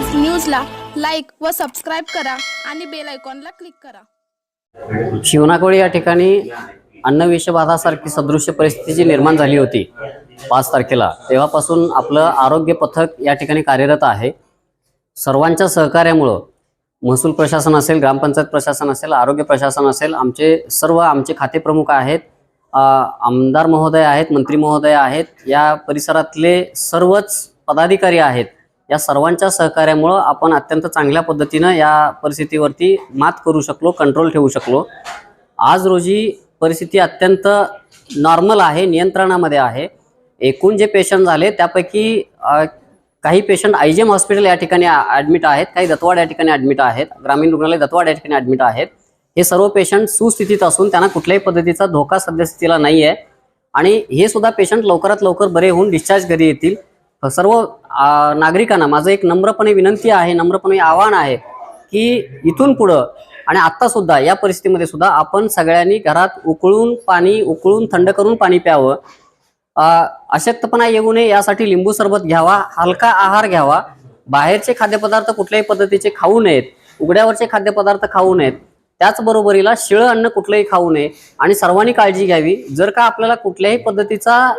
न्यूजला लाईक व सबस्क्राईब करा आणि बेल आयकॉनला क्लिक करा. शिवनाकोळी या ठिकाणी अन्न विषबाधासारखी सदृश्य परिस्थिती जी निर्माण झाली होती. पाच तारखेला. तेव्हापासून आपलं आरोग्य पथक या ठिकाणी कार्यरत आहे. सर्वांच्या सहकार्यामुळं महसूल प्रशासन असेल ग्रामपंचायत प्रशासन असेल आरोग्य प्रशासन असेल आमचे सर्व आमचे खाते प्रमुख आहेत आमदार महोदय आहेत मंत्री महोदय आहेत या परिसरातले सर्वच पदाधिकारी आहेत. या सर्वांच्या सहकार्यामुळं आपण अत्यंत चांगल्या पद्धतीनं या परिस्थितीवरती मात करू शकलो कंट्रोल ठेवू शकलो. आज रोजी परिस्थिती अत्यंत नॉर्मल आहे नियंत्रणामध्ये आहे. एकूण जे पेशंट झाले त्यापैकी काही patient I G M hospital या ठिकाणी ॲडमिट आहेत काही दत्तवाड या ठिकाणी ॲडमिट आहेत ग्रामीण रुग्णालय दत्तवाड या ठिकाणी ॲडमिट आहेत. हे सर्व पेशंट सुस्थितीत असून त्यांना कुठल्याही पद्धतीचा धोका सद्यस्थितीला नाही आहे आणि हे सुद्धा पेशंट लवकरात लवकर बरे होऊन डिस्चार्ज घरी येतील. सर्व नागरिकांना माझं एक नम्रपणे विनंती आहे नम्रपणे आव्हान आहे की इथून पुढं आणि आत्ता सुद्धा या परिस्थितीमध्ये सुद्धा आपण सगळ्यांनी घरात उकळून पाणी उकळून थंड करून पाणी प्यावं. अशक्तपणा येऊ नये यासाठी लिंबू सरबत घ्यावा हलका आहार घ्यावा. बाहेरचे खाद्यपदार्थ कुठल्याही पद्धतीचे खाऊ नयेत उघड्यावरचे खाद्यपदार्थ खाऊ नयेत. त्याचबरोबरीला शिळं अन्न कुठलंही खाऊ नये आणि सर्वांनी काळजी घ्यावी. जर का आपल्याला कुठल्याही पद्धतीचा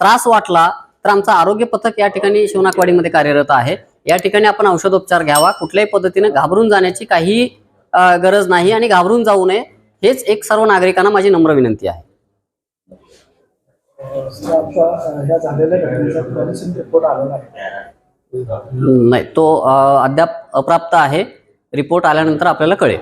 त्रास वाटला तर आमचं आरोग्य पथक या ठिकाणी शिवनाकवाडीमध्ये कार्यरत आहे. या ठिकाणी आपण औषधोपचार घ्यावा. कुठल्याही पद्धतीने घाबरून जाण्याची काही गरज नाही आणि घाबरून जाऊ नये हेच एक सर्व नागरिकांना माझी नम्र विनंती आहे. नाही तो अद्याप अप्राप्त आहे. रिपोर्ट आल्यानंतर आपल्याला कळेल.